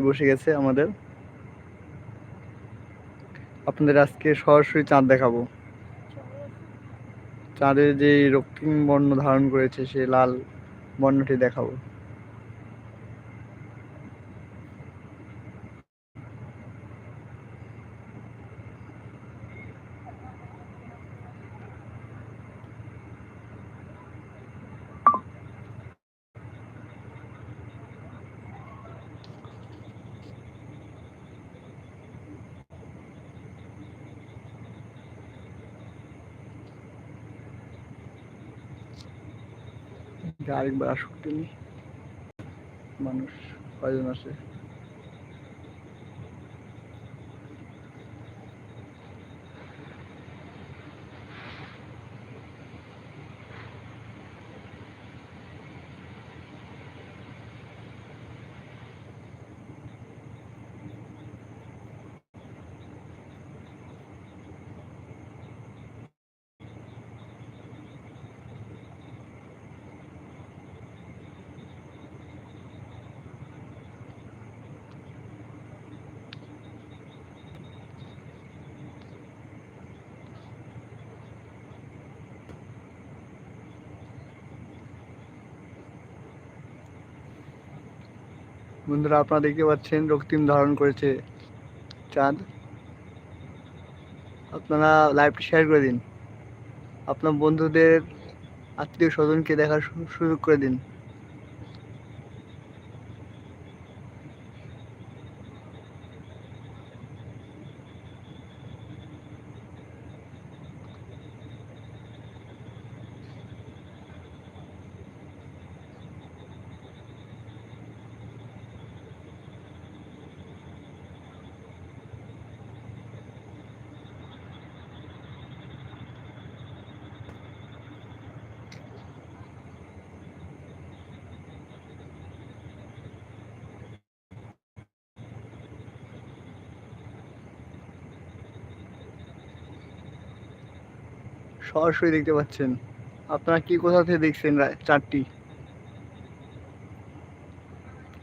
বসে গেছে আমাদের। আপনাদের আজকে সরাসরি চাঁদ দেখাবো। চাঁদের যে রক্তিম বর্ণ ধারণ করেছে সে লাল বর্ণটি দেখাবো। আরেকবার আসুক তিনি মানুষ কয়জন আসে? বন্ধুরা, আপনারা দেখতে পাচ্ছেন রক্তিম ধারণ করেছে চাঁদ। আপনারা লাইভটি শেয়ার করে দিন। আপনার বন্ধুদের আত্মীয় স্বজনকে দেখার সুযোগ করে দিন। সরাসরি দেখতে পাচ্ছেন। আপনারা কি কোথা থেকে দেখছেন চারটি?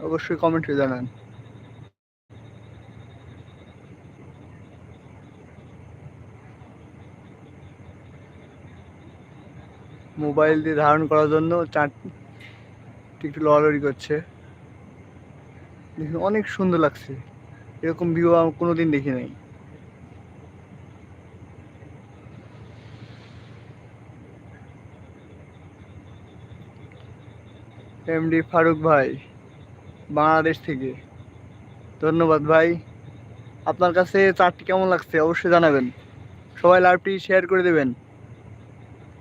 অবশ্যই কমেন্টে জানান। মোবাইল দিয়ে ধারণ করার জন্য চারটি একটু লড়ালড়ি করছে। অনেক সুন্দর লাগছে। এরকম ভিউ আমি কোনোদিন দেখি নাই। এমডি ফারুক ভাই, বাংলাদেশ থেকে। ধন্যবাদ ভাই। আপনার কাছে চারটি কেমন লাগছে অবশ্যই জানাবেন। সবাই লাইভটি শেয়ার করে দেবেন।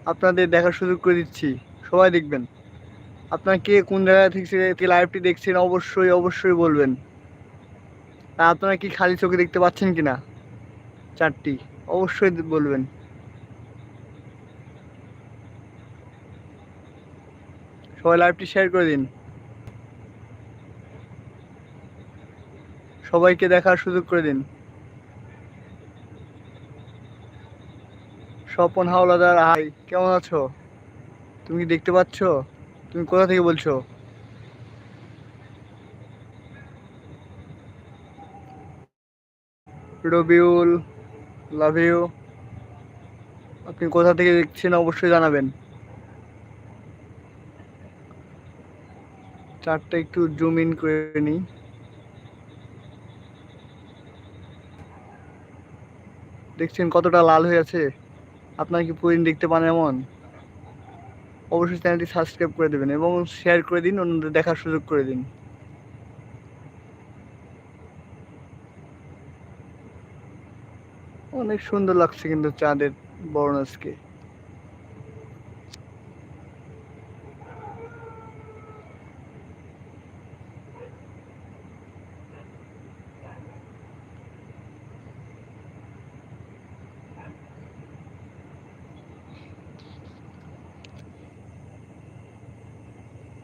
আপনাদের দেখার সুযোগ করে দিচ্ছি। সবাই দেখবেন। আপনার কে কোন জায়গা থেকে লাইভটি দেখছেন অবশ্যই অবশ্যই বলবেন। আপনারা কি খালি চোখে দেখতে পাচ্ছেন কিনা? চারটি। অবশ্যই বলবেন। সবাই লাইভটি শেয়ার করে দিন। সবাইকে দেখার সুযোগ করে দিন। স্বপন হাওলাদার হাই কেমন আছো? তুমি কি দেখতে পাচ্ছ? তুমি কোথা থেকে বলছো? রবিউল লাভ ইউ আপনি কোথা থেকে দেখছেন অবশ্যই জানাবেন। চারটা একটু জুম ইন করে নিই। দেখছেন কতটা লাল হয়ে আছে? আপনারা কি প্রতিদিন দেখতে পান এমন? অবশ্যই চ্যানেলটি সাবস্ক্রাইব করে দেবেন এবং শেয়ার করে দিন, অন্যদের দেখার সুযোগ করে দিন। অনেক সুন্দর লাগছে কিন্তু চাঁদের বর্ণ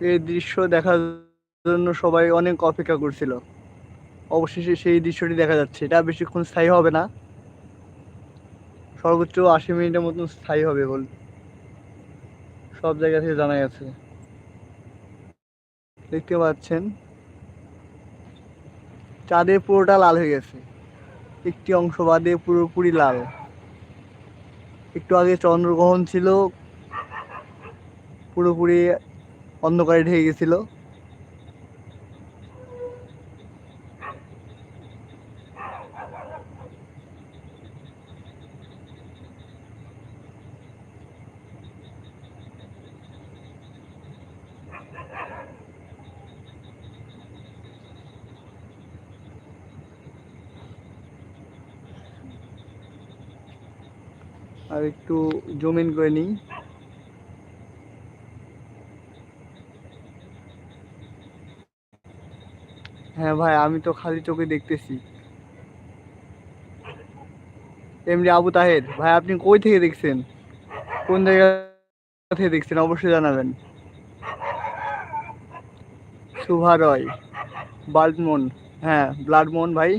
এই দৃশ্য দেখার জন্য সবাই অনেক অপেক্ষা করছিল। অবশেষে সেই দৃশ্যটি দেখা যাচ্ছে। এটা বেশিক্ষণ স্থায়ী হবে না। সর্বোচ্চ আশি মিনিটের মতন স্থায়ী হবে বল। সব জায়গা থেকে জানা গেছে। দেখতে পাচ্ছেন? চাঁদের পুরোটা লাল হয়ে গেছে। একটি অংশ বাদে পুরোপুরি লাল। একটু আগে চন্দ্রগ্রহণ ছিল। পুরোপুরি অন্ধকারে ঢেকে গেছিল। আর একটু জমিন করে নিই। হ্যাঁ ভাই, আমি তো খালি চোখে দেখতেছি। এমনি আবু তাহের, ভাই আপনি কই থেকে দেখছেন? কোন জায়গা থেকে দেখছেন? অবশ্যই জানাবেন। শুভা রয় ব্লাডমোন হ্যাঁ ব্লাডমোন ভাই।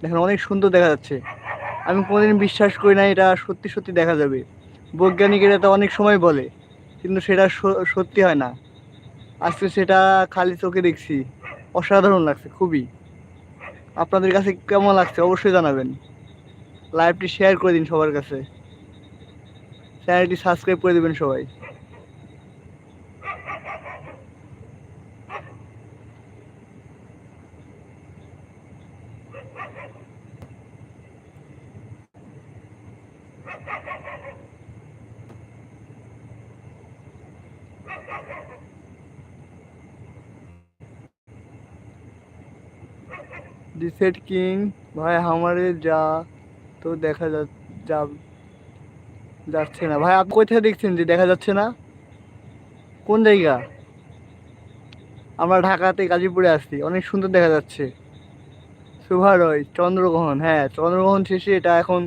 দেখেন অনেক সুন্দর দেখা যাচ্ছে। আমি কোনোদিন বিশ্বাস করি না এটা সত্যি সত্যি দেখা যাবে। বৈজ্ঞানিকেরা তো অনেক সময় বলে, কিন্তু সেটা সত্যি হয় না। আজকে সেটা খালি চোখে দেখছি। অসাধারণ লাগছে, খুবই। আপনাদের কাছে কেমন লাগছে অবশ্যই জানাবেন। লাইভটি শেয়ার করে দিন সবার কাছে। চ্যানেলটি সাবস্ক্রাইব করে দেবেন সবাই। ডিসেট কিং ভাই আমারে যা, তো দেখা যা যাচ্ছে না। ভাই, আপনি কোথায় দেখছেন যে দেখা যাচ্ছে না? কোন জায়গা? আমরা ঢাকাতে গাজীপুরে আসছি অনেক সুন্দর দেখা যাচ্ছে। শুভা রয় চন্দ্রগ্রহণ হ্যাঁ চন্দ্রগ্রহণ শেষে এটা এখন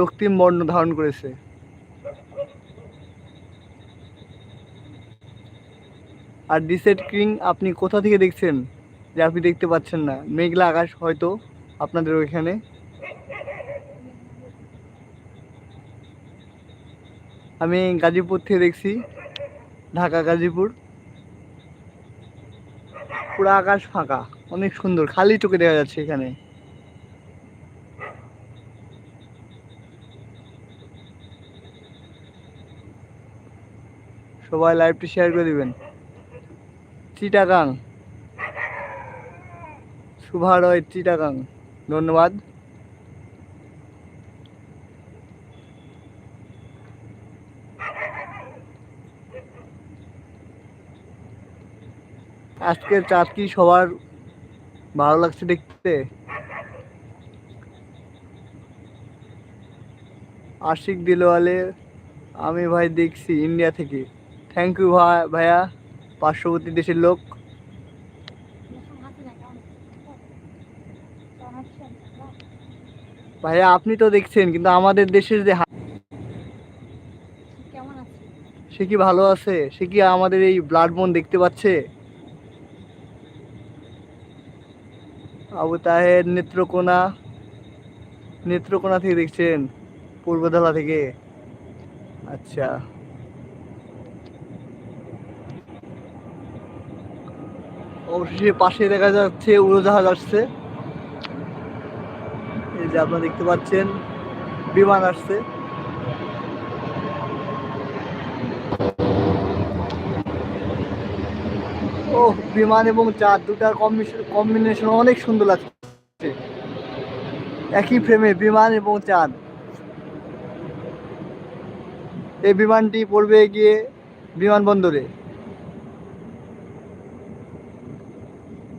রক্তিম বর্ণ ধারণ করেছে। আর ডিসেট কিং আপনি কোথা থেকে দেখছেন? যে আপনি দেখতে পাচ্ছেন না, মেঘলা আকাশ হয়তো আপনাদের ওইখানে। আমি গাজীপুর থেকে দেখছি, ঢাকা, গাজীপুর। পুরো আকাশ ফাঁকা, অনেক সুন্দর, খালি চোখে দেখা যাচ্ছে এখানে। সবাই লাইভটি শেয়ার করে দিবেন। চিটাগাং। শুভা রয় চিটাগাং। ধন্যবাদ। আজকের চাঁদ কি সবার ভালো লাগছে দেখতে? আশিক দিলওয়ালে, আমি ভাই দেখছি ইন্ডিয়া থেকে। থ্যাংক ইউ ভাই, ভাইয়া। পার্শ্ববর্তী দেশের লোক। ভাইয়া আপনি তো দেখছেন কিন্তু আমাদের দেশের যে সে কি ভালো আছে? সে কি আমাদের এই ব্লাড বোন দেখতে পাচ্ছে? আবু তাহের নেত্রকোনা নেত্রকোনা থেকে দেখছেন পূর্বধালা থেকে। আচ্ছা। অবশেষে পাশে দেখা যাচ্ছে উড়োজাহাজ আসছে। এই যে আপনারা দেখতে পাচ্ছেন, বিমান আসছে। ও বিমান এবং চাঁদ দুটার কম্বিনেশন অনেক সুন্দর লাগছে। একই ফ্রেমে বিমান এবং চাঁদ। এই বিমানটি পড়বে গিয়ে বিমানবন্দরে।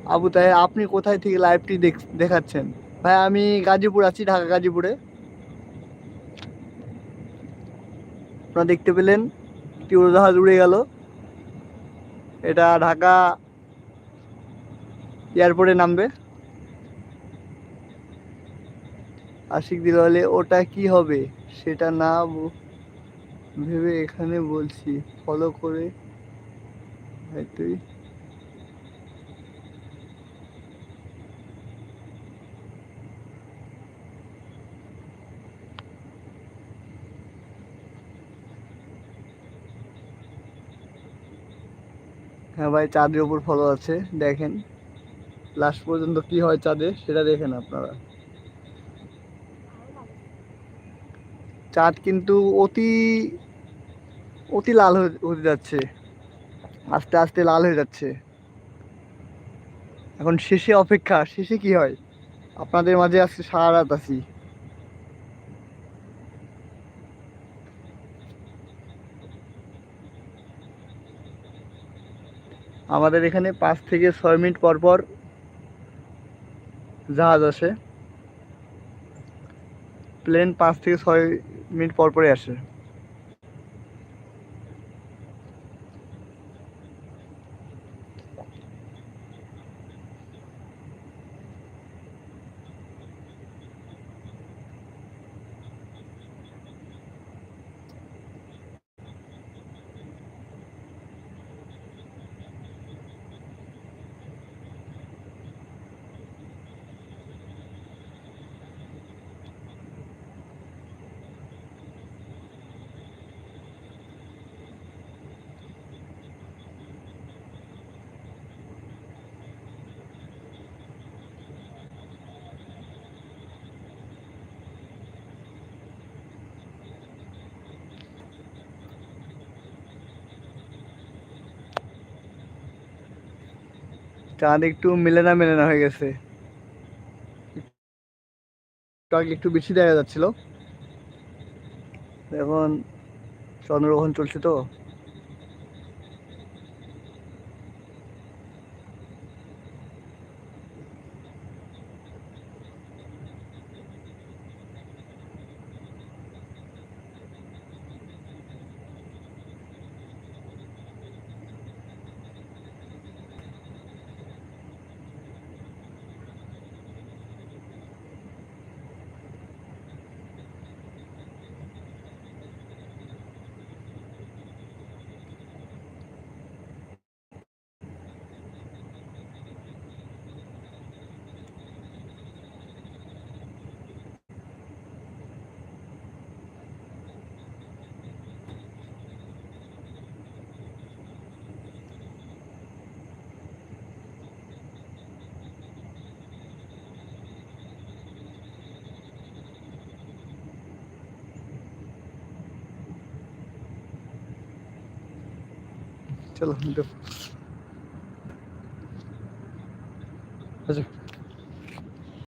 আবু তাই আপনি কোথায় থেকে লাইভটি দেখ- দেখাচ্ছেন? ভাই আমি গাজীপুর আছি, ঢাকা গাজীপুরে। আপনারা দেখতে পেলেন একটি উড়োজাহাজ উড়ে গেল। এটা ঢাকা এয়ারপোর্টে নামবে। আশিক দিলওয়ালে ওটা কি হবে? সেটা না ভেবে এখানে বলছি। ফলো করে তুই হ্যাঁ ভাই, চাঁদের উপর ফলো আছে, দেখেন। লাস্ট পর্যন্ত কি হয় চাঁদে, সেটা দেখেন আপনারা। চাঁদ কিন্তু অতি অতি লাল হয়ে- যাচ্ছে। আস্তে আস্তে লাল হয়ে যাচ্ছে। এখন শেষে অপেক্ষা, শেষে কি হয়? আপনাদের মাঝে আজকে সারা রাত আছি। আমাদের এখানে পাঁচ থেকে ছয় মিনিট পর পর জাহাজ আসে। প্লেন পাঁচ থেকে ছয় মিনিট পর পরে আসে। চাঁদ একটু মেলে না মেলে না হয়ে গেছে। একটু বেশি দেখা যাচ্ছিল। এখন চন্দ্রগ্রহণ চলছে তো। চলো দেখো